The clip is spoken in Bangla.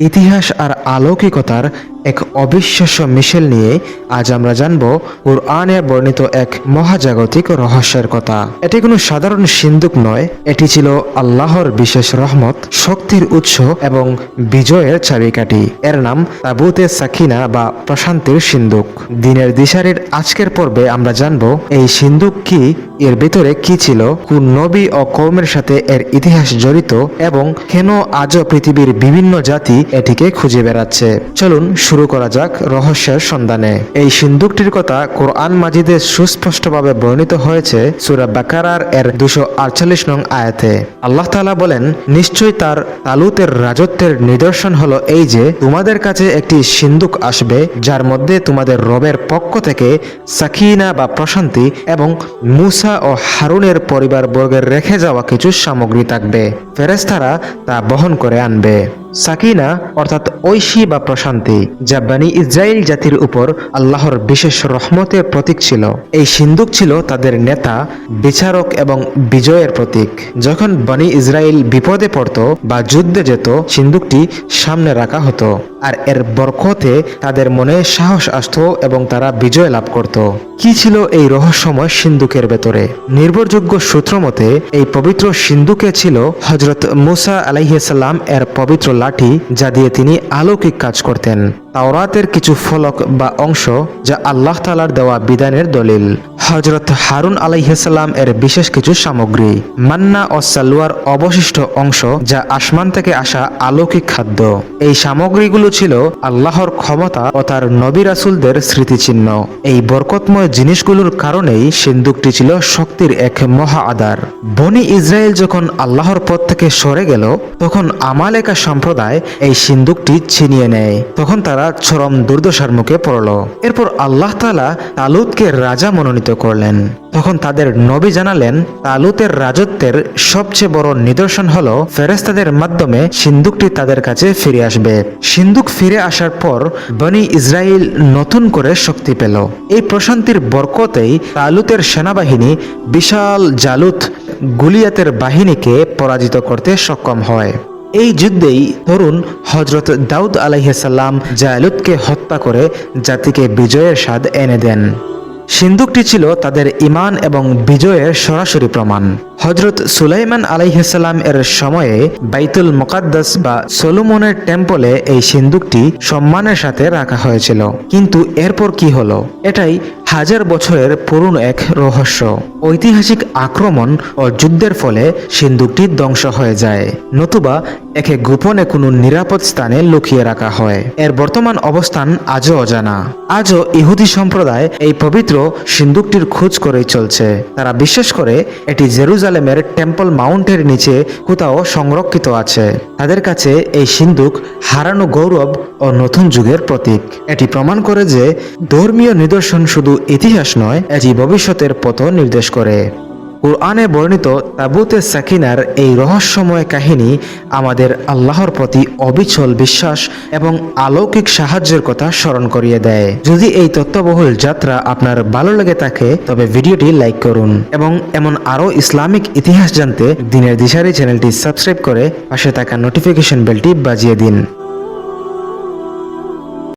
ইতিহাস আর আলৌকিকতার এক অবিশ্বাস্য মিশেল নিয়ে আজ আমরা জানব কোরআনে বর্ণিত এক মহাজাগতিক রহস্যের কথা। এটি কোনো সাধারণ সিন্দুক নয়, এটি ছিল আল্লাহর বিশেষ রহমত, শক্তির উৎস এবং বিজয়ের চাবিকাঠি। এর নাম তাবুতে সাকিনা বা প্রশান্তির সিন্দুক দিনের দিশারির আজকের পর্বে আমরা জানব এই সিন্দুক কি, এর ভিতরে কি ছিল, কোন নবী ও কৌমের সাথে এর ইতিহাস জড়িত এবং কেন আজও পৃথিবীর বিভিন্ন জাতি এটিকে খুঁজে বেড়াচ্ছে। চলুন করা যাক রহস্যের সন্ধানে। এই সিন্দুকটির কথা কোরআন মাজিদে সুস্পষ্টভাবে বর্ণিত হয়েছে সুরা বাকারার এর দুশো আটচল্লিশ নং আয়াতে। আল্লাহ তাআলা বলেন, নিশ্চয়ই তার তালুতের রাজত্বের নিদর্শন হলো এই যে, তোমাদের কাছে একটি সিন্দুক আসবে, যার মধ্যে তোমাদের রবের পক্ষ থেকে সাকিনা বা প্রশান্তি এবং মুসা ও হারুনের পরিবার বর্গের রেখে যাওয়া কিছু সামগ্রী থাকবে। ফেরেস্তারা তা বহন করে আনবে। সাকিনা, অর্থাৎ ঐশী বা প্রশান্তি, যা বানি ইসরায়েল জাতির উপর আল্লাহর বিশেষ রহমতের প্রতীক ছিল। এই সিন্দুক ছিল তাদের নেতা, বিচারক এবং বিজয়ের প্রতীক। যখন বানি ইসরায়েল বিপদে পড়ত বা যুদ্ধে যেত সিন্দুকটি সামনে রাখা হতো। আর এর বরকতে তাদের মনে সাহস আসতো এবং তারা বিজয় লাভ করত। কি ছিল এই রহস্যময় সিন্দুকের ভেতরে? নির্ভরযোগ্য সূত্র মতে, এই পবিত্র সিন্দুকে ছিল হজরত মুসা আলাইসাল্লাম এর পবিত্র লাঠি যা দিয়ে তিনি আলৌকিক কাজ করতেন। তাওরাতের কিছু ফলক বা অংশ যা আল্লাহ তালার দেওয়া বিধানের দলিল। হজরত হারুন আলাইসাল্লাম এর বিশেষ কিছু সামগ্রী। মান্না ও সালোয়ার অবশিষ্ট অংশ যা আসমান থেকে আসা আলৌকিক খাদ্য। এই সামগ্রীগুলো ছিল আল্লাহর ক্ষমতা ও তার নবী রাসুলদের স্মৃতিচিহ্ন। এই বরকতময় জিনিসগুলোর কারণেই সিন্দুকটি ছিল শক্তির এক মহা আদার বনি ইসরায়েল যখন আল্লাহর পথ থেকে সরে গেল, তখন আমালেকা সম্প্রদায় এই সিন্দুকটি ছিনিয়ে নেয়। তখন তারা চরম দুর্দশার মুখে পড়ল। এরপর আল্লাহ তালা তালুদকে রাজা মনোনীত করলেন। তখন তাদের নবী জানালেন, তালুতের রাজত্বের সবচেয়ে বড় নিদর্শন হল ফেরেস্তাদের মাধ্যমে সিন্দুকটি তাদের কাছে ফিরে আসবে। সিন্দুক ফিরে আসার পর বনি ইসরায়েল নতুন করে শক্তি পেল। এই প্রশান্তির বরকতেই তালুতের সেনাবাহিনী বিশাল জালুত গুলিয়াতের বাহিনীকে পরাজিত করতে সক্ষম হয়। এই যুদ্ধেই তরুণ হজরত দাউদ আলাইসাল্লাম জায়ালুদকে হত্যা করে জাতিকে বিজয়ের স্বাদ এনে দেন। সিন্ধুকটি ছিল তাদের ইমান এবং বিজয়ের সরাসরি প্রমাণ। হজরত সুলাইমান আলাইহাসাল্লাম এর সময়ে বাইতুল মোকাদ্দাস বা সলোমনের টেম্পলে এই সিন্দুকটি সম্মানের সাথে রাখা হয়েছিল। কিন্তু এরপর কি হলো? এটাই হাজার বছরের পুরনো এক রহস্য। ঐতিহাসিক আক্রমণ ও যুদ্ধের ফলে সিন্দুকটি ধ্বংস হয়ে যায়। নতুবা একে গোপনে কোনো নিরাপদ স্থানে লুকিয়ে রাখা হয়। এর বর্তমান অবস্থান আজও অজানা। আজও ইহুদি সম্প্রদায় এই পবিত্র সিন্দুকটির খোঁজ করেই চলছে। তারা বিশ্বাস করে এটি জেরুজালেমের টেম্পল মাউন্টের নিচে কোথাও সংরক্ষিত আছে। তাদের কাছে এই সিন্ধুক হারানো গৌরব ও নতুন যুগের প্রতীক। এটি প্রমাণ করে যে ধর্মীয় নিদর্শন শুধু ইতিহাস নয়, এটি ভবিষ্যতের পথ নির্দেশ করে। কোরআনে বর্ণিত তাবুতে সাকিনার এই রহস্যময় কাহিনী আমাদের আল্লাহর প্রতি অবিচল বিশ্বাস এবং আলৌকিক সাহায্যের কথা স্মরণ করিয়ে দেয়। যদি এই তত্ত্ববহুল যাত্রা আপনার ভালো লেগে থাকে, তবে ভিডিওটি লাইক করুন এবং এমন আরও ইসলামিক ইতিহাস জানতে দিনের দিশারি চ্যানেলটি সাবস্ক্রাইব করে পাশে থাকা নোটিফিকেশন বেলটি বাজিয়ে দিন।